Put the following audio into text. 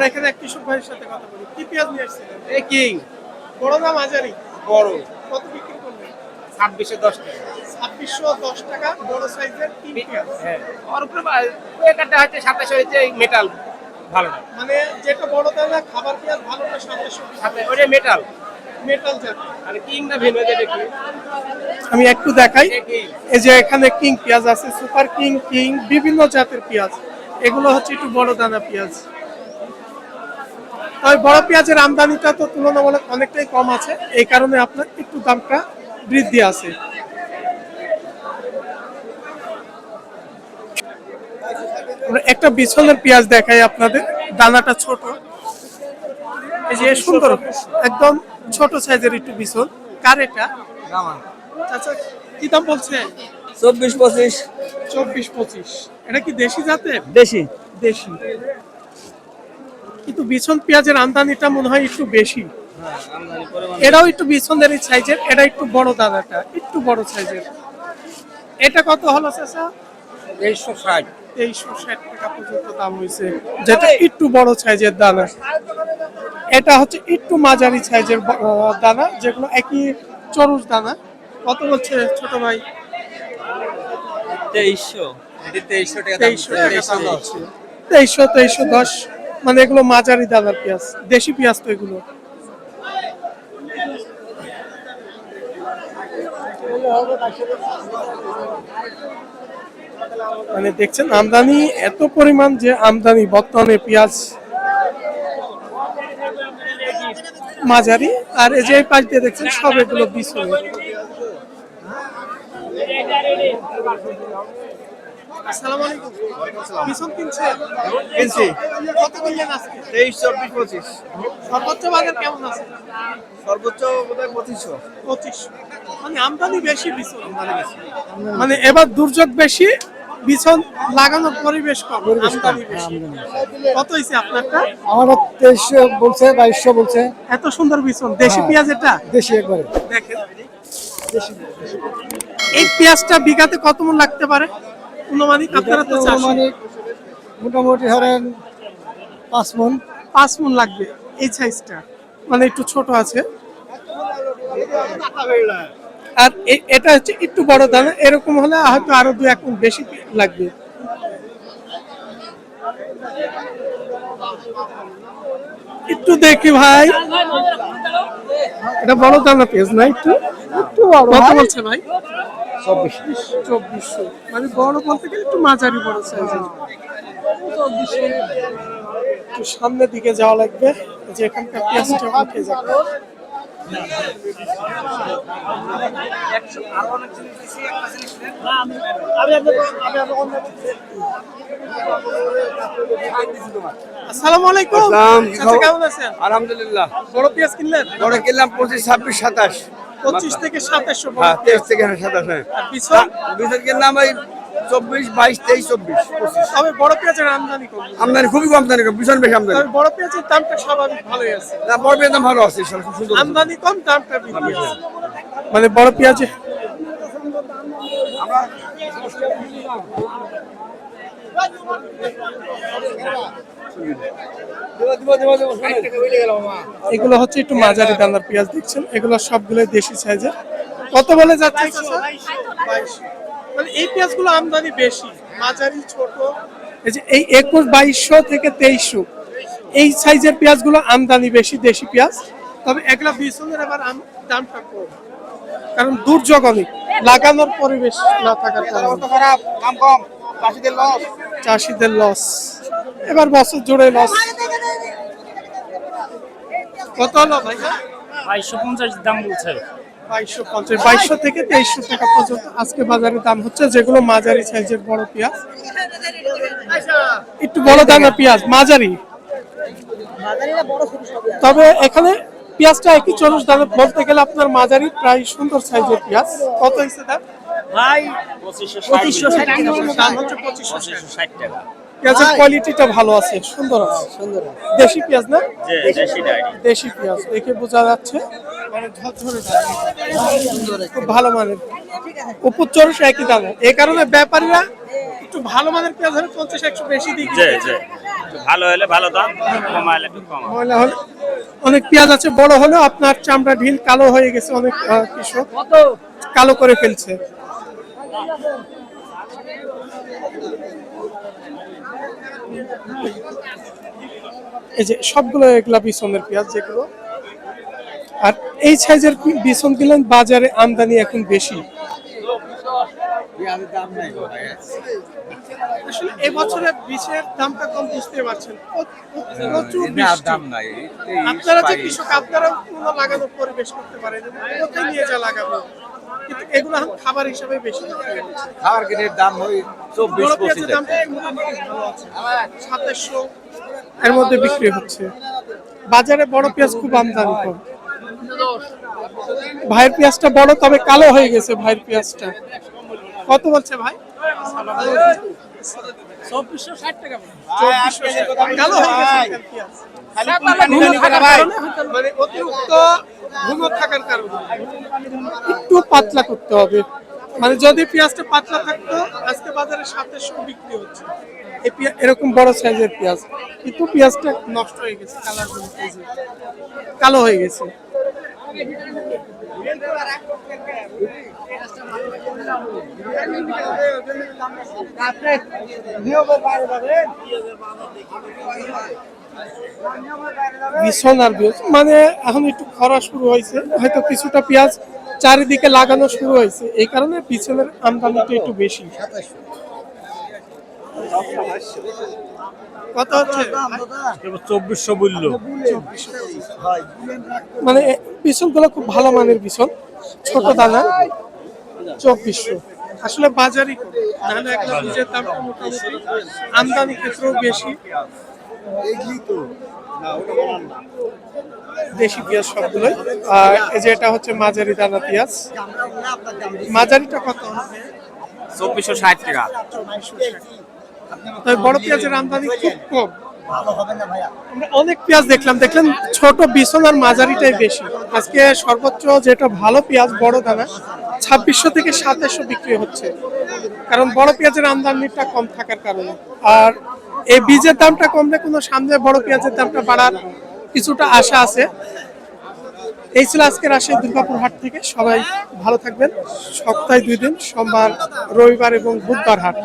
আমরা এখানে এক কৃষক ভাইয়ের সাথে কথা বলি। কি পেঁয়াজ নিয়ে আসছিলেন? কিং। বড় না মাঝারি? বড়। কত বিক্রি করলেন? দশ টাকা। ছাব্বিশশো দশ টাকা বড় সাইজের তিন পেঁয়াজ। হ্যাঁ। ওর উপরে বা- একটা হচ্ছে সাতাশে মেটাল ভালো না। মানে যেটা বড় দানা খাবার পেঁয়াজ ভালোটা সাতাশশো সাথে ওটা মেটাল আর কিং না ভেনো যেটা কি? আমি একটু দেখাই। এই যে এখানে কিং পেঁয়াজ আছে সুপার কিং কিং বিভিন্ন জাতের পেঁয়াজ। এগুলো হচ্ছে একটু বড় দানা পেঁয়াজ। তবে বড় পেঁয়াজের আমদানিটা তো তুলনামূলক অনেকটাই কম আছে। এই কারণে আপনার একটু দামটা বৃদ্ধি আছে। একটা বিছনের পেঁয়াজ দেখাই আপনাদের। দানাটা ছোট। এই যে সুন্দর। একদম ছোট সাইজের একটু বিছন। কার এটা? আচ্ছা কি দাম বলছে? চব্বিশ পঁচিশ। চব্বিশ পঁচিশ। এটা কি দেশি জাতের? দেশি। দেশি। কিন্তু বিছন পেঁয়াজের আমদানিটা মনে হয় একটু বেশি। এটাও একটু বিছনের সাইজের এটা একটু বড় দানাটা একটু বড় সাইজের। এটা কত হলো চাচা? তেইশশো ষাট। তেইশশো ষাট টাকা পর্যন্ত দাম হয়েছে। যেটা একটু বড় সাইজের দানা। এটা হচ্ছে একটু মাঝারি সাইজের দানা যেগুলো একই চরুষ দানা। কত বলছে ছোট ভাই? তেইশশো। টাকা তেইশশো তেইশশো দশ। মানে এগুলো মাঝারি দাদার পেঁয়াজ, দেশি পেঁয়াজ তো এগুলো। মানে দেখছেন, আমদানি এত পরিমাণ যে আমদানি, বর্তমানে পেঁয়াজ মাঝারি, আর এই যে পাশ দিয়ে দেখছেন, সব এগুলো বিছনে আসসালামু আলাইকুম। কিনছেন কিনছি। কত কিনলেন আজকে? তেইশ চব্বিশ পঁচিশ। সর্বোচ্চ বাজার কেমন আছে? সর্বোচ্চ বোধহয় পঁচিশশো। পঁচিশ মানে আমদানি বেশি বিছন মানে এবার দুর্যোগ বেশি বিছন লাগানোর পরিবেশ কম আমদানি বেশি। কত হয়েছে আপনারটা? আমারও তেইশশো বলছে বাইশশো বলছে। এত সুন্দর বিছন দেশি পেঁয়াজ এটা? দেশি একবারে। দেখেন। এই পেঁয়াজটা বিঘাতে কত মন লাগতে পারে? অনুমানিক আপনারা তো চাষি। মানে মোটামুটি ধরেন পাঁচ মন। পাঁচ মন লাগবে এই সাইজটা মানে একটু ছোট আছে। আর এটা হচ্ছে একটু বড় দানা। এরকম হলে হয়তো আরও দু এক বেশি লাগবে। একটু দেখি ভাই। এটা বড় দানা পেঁয়াজ না একটু? একটু বড়। কত বলছে ভাই? চব্বিশশো। মানে বড় বলতে গেলে একটু মাঝারি বড় সাইজের একটু সামনের দিকে যাওয়া লাগবে। যে এখানকার পেঁয়াজটা উঠে যাবে। আসসালামু আলাইকুম। কেমন আছেন? আলহামদুলিল্লাহ। বড় পেঁয়াজ কিনলেন? বড় কিনলাম পঁচিশ ছাব্বিশ সাতাশ। পঁচিশ থেকে সাতাশশো বড়। হ্যাঁ তেইশ থেকে হ্যাঁ। সাতাশ হ্যাঁ পিছন বিদ্যুৎ কিনলাম ওই চব্বিশ বাইশ তেইশ চব্বিশ তবে বড় পেঁয়াজের আমদানি কম। আমদানি খুবই কম আমদানি কম ভীষণ বেশি আমদানি। বড় পেঁয়াজের দামটা স্বাভাবিক ভালোই আছে। না বড় পেয়ে দাম ভালো আছে খুব সুন্দর আমদানি কম দামটা মানে বড় পেঁয়াজে? এগুলো হচ্ছে একটু মাঝারি দানার পেঁয়াজ দেখছেন? এগুলো সবগুলো দেশি সাইজের। কত বলে যাচ্ছে চাচা? 22 মানে এই পেঁয়াজগুলো আমদানি বেশি মাঝারি ছোট। এই যে এই একুশ বাইশশো থেকে তেইশশো। এই সাইজের পেঁয়াজগুলো আমদানি বেশি দেশি পেঁয়াজ। তবে এবার আম- দামটা কম। কারণ দুর্যোগ অনেক। লাগানোর পরিবেশ না থাকার কারণে। চাষিদের লস চাষিদের লস এবার বছর জুড়ে লস কত হলো ভাইয়া বাইশশো পঞ্চাশ দাম বলছে। বাইশশো পঞ্চাশ বাইশশো থেকে তেইশশো টাকা পর্যন্ত। আজকে বাজারে দাম হচ্ছে যেগুলো মাঝারি সাইজের বড় পেঁয়াজ। একটু বড় দানা পেঁয়াজ মাঝারি। তবে এখানে পেঁয়াজটা একই চল্লিশ দামে বলতে গেলে আপনার মাঝারি প্রায় সুন্দর সাইজের পেঁয়াজ। কত হয়েছে দাম? ভাই পঁচিশশো ষাট টাকা। পেঁয়াজের কোয়ালিটিটা ভালো আছে সুন্দর আছে। সুন্দর দেশি পেঁয়াজ না? দেশি পেঁয়াজ দেখে বোঝা যাচ্ছে। মানে ঝরঝরে খুব ভালো মানের। উপর চল্লিশ একই দামে। এই কারণে ব্যাপারীরা একটু ভালো মানের পেঁয়াজ হলে পঞ্চাশ একশো বেশি দিই ভালো হলে ভালো দাম কমা। হলে অনেক পেঁয়াজ আছে বড় হলেও আপনার চামড়া ঢিল কালো হয়ে গেছে অনেক কৃষক। কালো করে ফেলছে। এই যে সবগুলো এগুলা বিছনের পেঁয়াজ যেগুলো। আর এই সাইজের বিছন দিলেন বাজারে আমদানি এখন বেশি। এবছরে বীজের দামটা কম বুঝতে পারছেন। প্র- প্রচুর বৃষ্টি। আপনারা যে কৃষক আপনারাও কোনো লাগানোর পরিবেশ করতে পারেন। কোথায় নিয়ে যা লাগাবো? কিন্তু এগুলো এখন খাবার হিসাবে বেশি খাবার কেটের দাম ওই চব্বিশ পঁচিশ সাতাশশো। এর মধ্যে বিক্রি হচ্ছে। বাজারে বড় পেঁয়াজ খুব আমদানি কম। ভাইয়ের পেঁয়াজটা বড় তবে কালো হয়ে গেছে ভাইয়ের পেঁয়াজটা। কত বলছে ভাই? চব্বিশশো ষাট টাকা কালো হয়ে গেছে মানে অতিরিক্ত থাকার কারণে। একটু পাতলা করতে হবে। মানে যদি পেঁয়াজটা পাতলা থাকতো, আজকে বাজারে সাতাশশো বিক্রি হচ্ছে। এরকম বড় সাইজের পেঁয়াজ। কিন্তু পেঁয়াজটা নষ্ট হয়ে গেছে, কালার কালো হয়ে গেছে। ভীষণ আর মানে এখন একটু খরা শুরু হয়েছে হয়তো কিছুটা পেঁয়াজ চারিদিকে লাগানো শুরু হয়েছে। এই কারণে পিছনের আমদানিটা একটু বেশি। কত হচ্ছে? চব্বিশশো বলল। মানে বিছনগুলো খুব ভালো মানের বিছন ছোট দানা চব্বিশশো। আসলে বাজারই। একটা বীজের। মোটামুটি আমদানি ক্ষেত্রেও বেশি। দেশি পেঁয়াজ সবগুলোই। আর এই যে এটা হচ্ছে মাঝারি দানা পেঁয়াজ। মাঝারিটা কত? চব্বিশশো ষাট টাকা। তবে বড় পেঁয়াজের আমদানি খুব কম। আমরা অনেক পেঁয়াজ দেখলাম। দেখলেন ছোট বিছন আর মাঝারিটাই বেশি। আজকে সর্বোচ্চ যেটা ভালো পেঁয়াজ বড় দানা ছাব্বিশশো থেকে সাতাশশো বিক্রি হচ্ছে। কারণ বড় পেঁয়াজের আমদানিটা কম থাকার কারণে। আর এই বীজের দামটা কমলে কোনো সামনে বড় পেঁয়াজের দামটা বাড়ার কিছুটা আশা আছে। এই ছিল আজকের আসে দুর্গাপুর হাট থেকে। সবাই ভালো থাকবেন। সপ্তাহে দুই দিন, সোমবার, রবিবার এবং বুধবার হাট।